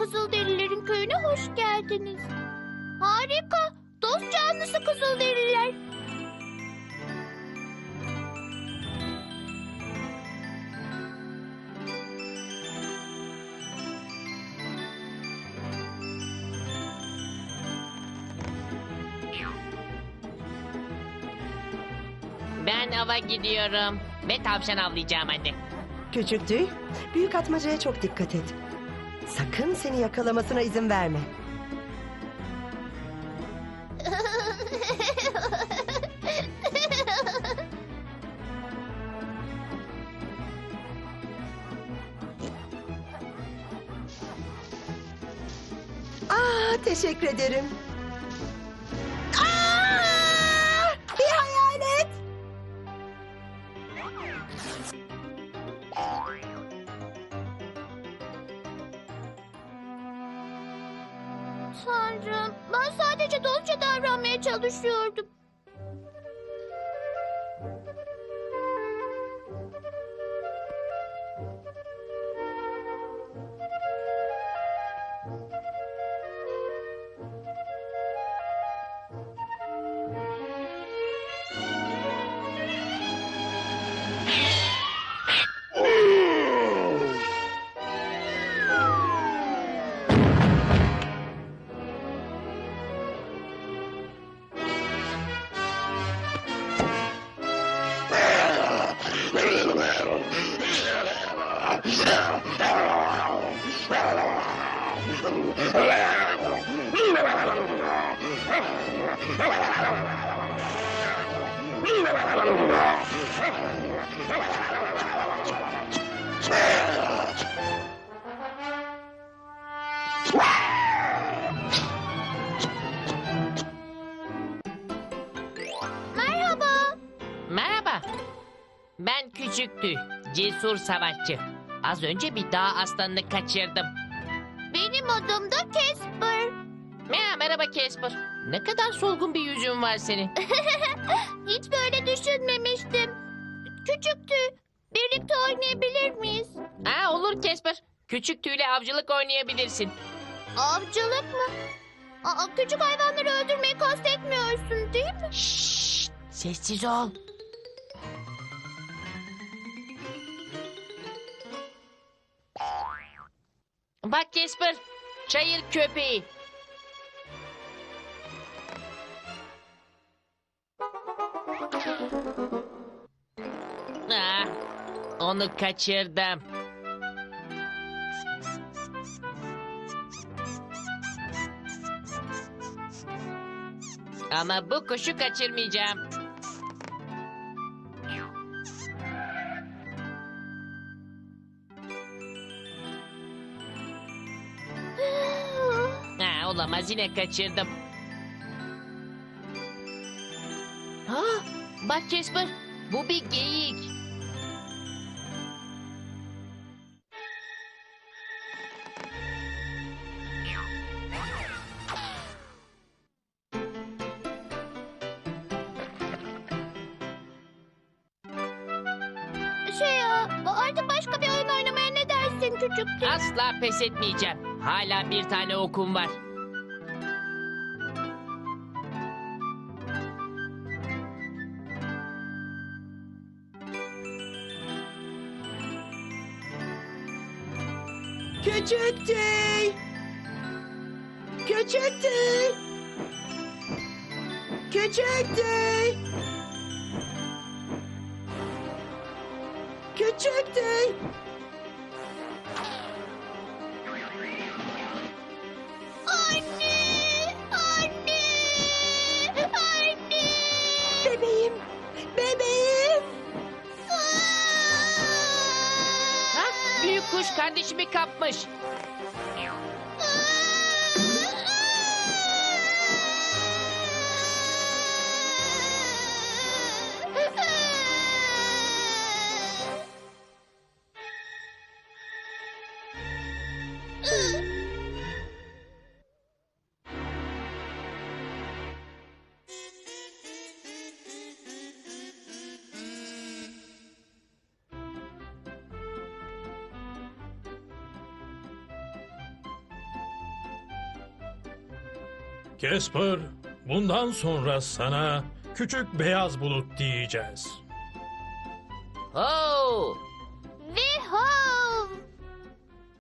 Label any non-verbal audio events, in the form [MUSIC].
Kızılderililerin köyüne hoş geldiniz. Harika. Dost canlısı Kızılderililer. Ben ava gidiyorum. Ve tavşan avlayacağım hadi. Küçük tüy, büyük atmacaya çok dikkat et. Sakın seni yakalamasına izin verme. Aa, [LAUGHS] teşekkür ederim. Tanrım, ben sadece dostça davranmaya çalışıyordum. Merhaba. Merhaba. Ben Küçüktü. Cesur savaşçı. Az önce bir dağ aslanını kaçırdım. Benim adım da Casper. Merhaba, merhaba Casper. Ne kadar solgun bir yüzün var senin. [LAUGHS] Hiç böyle düşünmemiştim. Küçüktü. Birlikte oynayabilir miyiz? Ha olur Casper. Küçük tüyle avcılık oynayabilirsin. Avcılık mı? Aa, küçük hayvanları öldürmeyi kastetmiyorsun değil mi? Şşş, sessiz ol. Bak Casper, çayır köpeği. Ah, onu kaçırdım. Ama bu kuşu kaçırmayacağım. Olamaz yine kaçırdım. Ha, bak Casper, bu bir geyik. Şey ya, artık başka bir oyun oynamaya ne dersin küçüktü? Asla pes etmeyeceğim. Hala bir tane okum var. Küçük tüy. Küçük tüy. Küçük. Büyük kuş kardeşimi kapmış. Casper, bundan sonra sana küçük beyaz bulut diyeceğiz. Oo, Viho!